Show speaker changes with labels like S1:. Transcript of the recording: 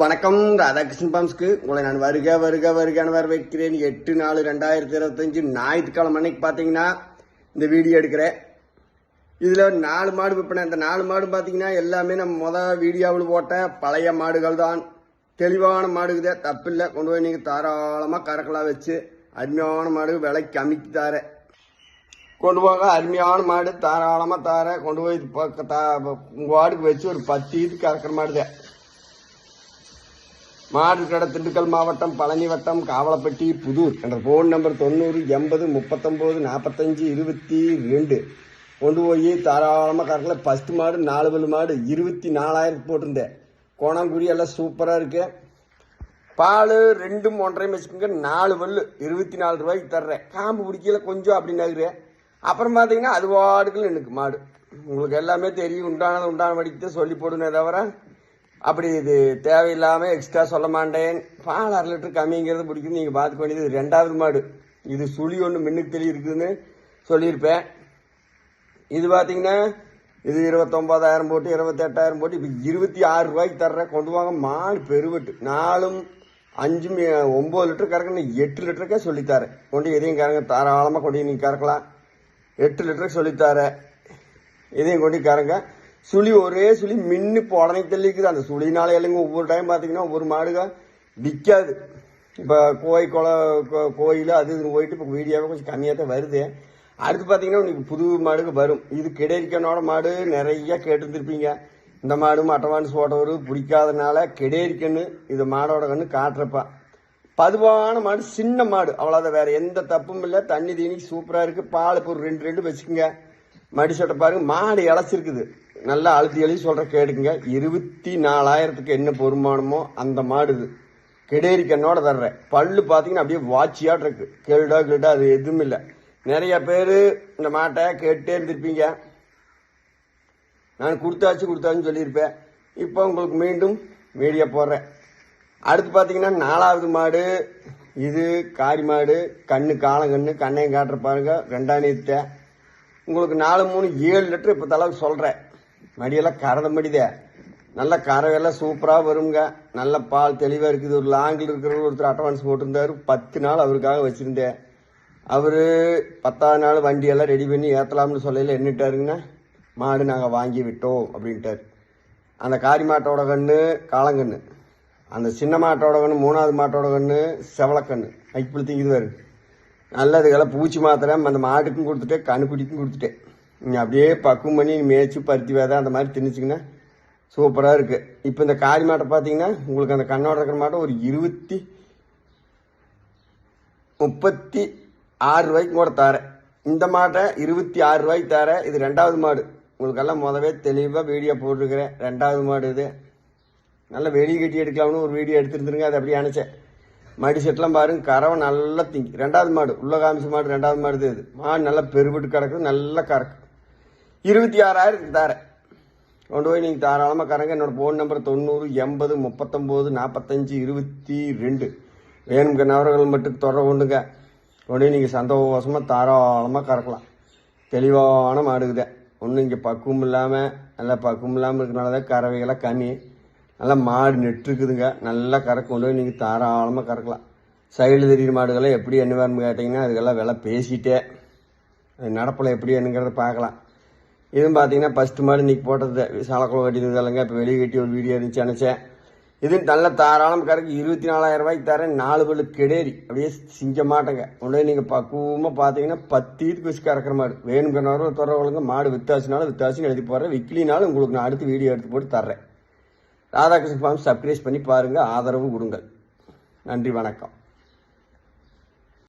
S1: வணக்கம் ராதாகிருஷ்ணன் பாம்ஸ்க்கு. உங்களை நான் வருக வருக வருகான்னு வரவேற்கிறேன். எட்டு நாலு ரெண்டாயிரத்தி இருபத்தஞ்சு ஞாயிற்றுக்கிழமை அன்னைக்கு பார்த்தீங்கன்னா இந்த வீடியோ எடுக்கிறேன். இதில் நாலு மாடு விற்பனை. இந்த நாலு மாடு பார்த்தீங்கன்னா எல்லாமே நம்ம மொதல் வீடியோவில் போட்ட பழைய மாடுகள் தான். தெளிவான மாடுக்குதே தப்பில்லை கொண்டு போய் நீங்கள் தாராளமாக கறக்கலாம் வச்சு அருமையான மாடு விலை கம்மிக்கு தார. கொண்டு போக அருமையான மாடு. தாராளமாக தார. கொண்டு போய் பக்க தா உங்கள் வாடுக்கு வச்சு ஒரு பத்து இது கறக்கிற மாடுதான் மாடு கடை திண்டுக்கல் மாவட்டம் பழனி வட்டம் காவலப்பட்டி புதூர் என்ற ஃபோன் நம்பர் தொண்ணூறு எண்பது முப்பத்தொம்போது நாற்பத்தஞ்சு இருபத்தி ரெண்டு. கொண்டு போய் தாராளமாக கறக்கல ஃபஸ்ட்டு மாடு நாலு பல் மாடு இருபத்தி நாலாயிரத்து போட்டிருந்தேன். கோணாங்குடி எல்லாம் சூப்பராக இருக்கு. பால் ரெண்டும் ஒன்றரையும் வச்சுக்கோங்க நாலு பல்லு இருபத்தி நாலு ரூபாய்க்கு தர்றேன். காம்பு பிடிக்கல கொஞ்சம் அப்படின்னாக்குறேன் அப்புறம் பார்த்தீங்கன்னா அது வாடுகள் எனக்கு மாடு. உங்களுக்கு எல்லாமே தெரியும் உண்டானது உண்டான வடிக்கு சொல்லி போடுனே தவிர அப்படி இது தேவையில்லாமல் எக்ஸ்ட்ரா சொல்ல மாட்டேன். பால் அரை லிட்டர் கம்மிங்கிறது பிடிக்கும் நீங்கள் பார்த்துக்க வேண்டியது இது ரெண்டாவது மாடு. இது சுழி ஒன்று மின்னுக்கு தெளி இருக்குதுன்னு சொல்லியிருப்பேன். இது பார்த்தீங்கன்னா இது இருபத்தொம்போதாயிரம் போட்டு இருபத்தெட்டாயிரம் போட்டு இப்போ இருபத்தி ஆறு ரூபாய்க்கு தர்றேன். கொண்டு வாங்க மாடு பெருவெட்டு. நாலும் அஞ்சு ஒம்பது லிட்டர் கறக்கணும் எட்டு லிட்டருக்கே சொல்லித்தாரேன். கொண்டு எதையும் கறங்க தாராளமாக கொண்டு நீங்கள் கறக்கலாம். எட்டு லிட்டருக்கு சொல்லித்தாரேன். இதையும் கொண்டு கறங்க. சுழி ஒரே சுழி மின்னு இப்போ உடனே தெளிக்குது. அந்த சுழினால இல்லைங்க ஒவ்வொரு டைம் பார்த்தீங்கன்னா ஒவ்வொரு மாடுக விற்காது இப்போ கோய் கொலை கோ- கோயில் அது இதுன்னு போயிட்டு இப்போ வீடியோவே கொஞ்சம் கம்மியாக தான் வருது. அடுத்து பார்த்தீங்கன்னா உங்களுக்கு புது மாடுக்கு வரும். இது கிடைக்கனோட மாடு நிறைய கேட்டுருந்துருப்பீங்க. இந்த மாடு அட்டவான்ஸ் போட்டவர் பிடிக்காதனால கெடேரிக்கன்னு இது மாடோட கண்ணு காட்டுறப்பா. பதுவான மாடு சின்ன மாடு. அவ்வளோதான் வேறு எந்த தப்பும் இல்லை. தண்ணி தீனி சூப்பராக இருக்குது பால் இப்போ ஒரு ரெண்டு ரெண்டு வச்சுக்கோங்க. மடி சட்டை பாருங்க மாடு இழைச்சிருக்குது. நல்லா அழுத்தி எழுதி சொல்ற கேட்டுக்குங்க. இருபத்தி நாலாயிரத்துக்கு என்ன பொருமானமோ அந்த மாடு இது. கெடேரி கண்ணோட தர்றேன். பல்லு பார்த்தீங்கன்னா அப்படியே வாட்சியாட் இருக்கு. கேளுடா கேளுடா அது எதுவும் இல்லை. நிறைய பேர் இந்த மாட்டை கேட்டே இருந்திருப்பீங்க. நான் கொடுத்தாச்சு கொடுத்தாச்சுன்னு சொல்லியிருப்பேன். இப்போ உங்களுக்கு மீண்டும் மீடியா போடுறேன். அடுத்து பார்த்தீங்கன்னா நாலாவது மாடு. இது காரி மாடு. கண்ணு காலங்கண்ணு கண்ணையும் காட்டுற பாருங்க. ரெண்டாம் நீத்த உங்களுக்கு நாலு மூணு ஏழு லிட்டர் இப்போ தளவு சொல்கிறேன் மடியெல்லாம் கறந்த மடிதே. நல்ல கறவையெல்லாம் சூப்பராக வருங்க. நல்ல பால் தெளிவாக இருக்குது. ஒரு லாங்கில் இருக்கிறவங்க ஒருத்தர் அட்வான்ஸ் போட்டிருந்தாரு. பத்து நாள் அவருக்காக வச்சுருந்தேன். அவர் பத்தாவது நாள் வண்டியெல்லாம் ரெடி பண்ணி ஏற்றலாம்னு சொல்லையில் என்னட்டாருங்கன்னா மாடு நாங்கள் வாங்கி விட்டோம் அப்படின்ட்டார். அந்த காரி மாட்டோட கண்ணு காளங்கண்ணு. அந்த சின்ன மாட்டோட கண்ணு மூணாவது மாட்டோட கண்ணு செவலக்கண்ணு ஐப்பிள் திங்குது வருது. நல்லதுக்கெல்லாம் பூச்சி மாத்திரை அந்த மாட்டுக்கும் கொடுத்துட்டேன் கணுக்குடிக்கும் கொடுத்துட்டேன். நீங்கள் அப்படியே பக்குவம் பண்ணி மேய்ச்சி பருத்தி விதை அந்த மாதிரி திணிச்சிங்கன்னா சூப்பராக இருக்குது இப்போ இந்த காரி மாட்டை பார்த்தீங்கன்னா உங்களுக்கு அந்த கண்ணோட இருக்கிற மாட்டை ஒரு இருபத்தி முப்பத்தி ஆறு ரூபாய்க்கு கூட தரேன். இந்த மாட்டை இருபத்தி ஆறு ரூபாய்க்கு தரேன். இது ரெண்டாவது மாடு. உங்களுக்கெல்லாம் முதவே தெளிவாக வீடியோ போட்டிருக்கிறேன். ரெண்டாவது மாடு இது. நல்லா வெளியே கட்டி எடுக்கலாம்னு ஒரு வீடியோ எடுத்துருந்துருங்க. அதை அப்படியே அணைச்சேன். மடி செட்டெலாம் பாருங்க கறவை நல்லா திங்கி. ரெண்டாவது மாடு உள்ள காமிச்ச மாடு ரெண்டாவது மாடு இது. மாடு நல்லா பெருவிட்டு கிடக்குது நல்லா கறக்கு. இருபத்தி ஆறாயிரத்துக்கு தாரேன். கொண்டு போய் நீங்கள் தாராளமாக கறங்க. என்னோடய ஃபோன் நம்பர் தொண்ணூறு எண்பது முப்பத்தொம்போது நாற்பத்தஞ்சு இருபத்தி ரெண்டு. வேணுங்க நபர்கள் மட்டும் தொடர கொண்டுங்க. கொண்டு போய் நீங்கள் சந்தோஷமாக தாராளமாக கறக்கலாம். தெளிவான மாடுக்குதேன் ஒன்றும் இங்கே பக்குவம் இல்லாமல் நல்லா பக்குவம் இல்லாமல் இருக்கிறனால தான் கறவைகளாக கம்மி. நல்லா மாடு நெட்டுருக்குதுங்க. நல்லா கறக்கு கொண்டு போய் நீங்கள் தாராளமாக கறக்கலாம். சைடில் தெரியுற மாடுகளை எப்படி என்ன வேணும்னு கேட்டிங்கன்னா அதுக்கெல்லாம் விலை பேசிட்டே. அது நடப்பில் எப்படி என்னங்கிறத பார்க்கலாம். இதுவும் பார்த்தீங்கன்னா ஃபஸ்ட்டு மாடு இன்றைக்கி போட்டது. சாலக்குளம் கட்டினது இல்லைங்க. இப்போ வெளியே கட்டி ஒரு வீடியோ இருந்துச்சு நினச்சேன். இது நல்ல தாராளம் கறக்கு. இருபத்தி நாலாயிரம் ரூபாய்க்கு தரேன். நாலு பல்லு கெடேரி. அப்படியே சிங்க மாட்டேங்க. உடனே நீங்கள் பக்குவமாக பார்த்தீங்கன்னா பத்தீத்துக்கு வச்சு கறக்கிற மாடு. வேணுங்கிறனாலும் தொடர்புங்க மாடு வித்தாச்சுனாலும் வித்தாச்சுன்னு எழுதி போடுறேன். விக்கிலினாலும் உங்களுக்கு நான் அடுத்து வீடியோ எடுத்து போட்டு தர்றேன். ராதாகிருஷ்ணன் ஃபார்ம் சப்ஸ்கிரைப் பண்ணி பாருங்கள் ஆதரவு கொடுங்கள். நன்றி வணக்கம்.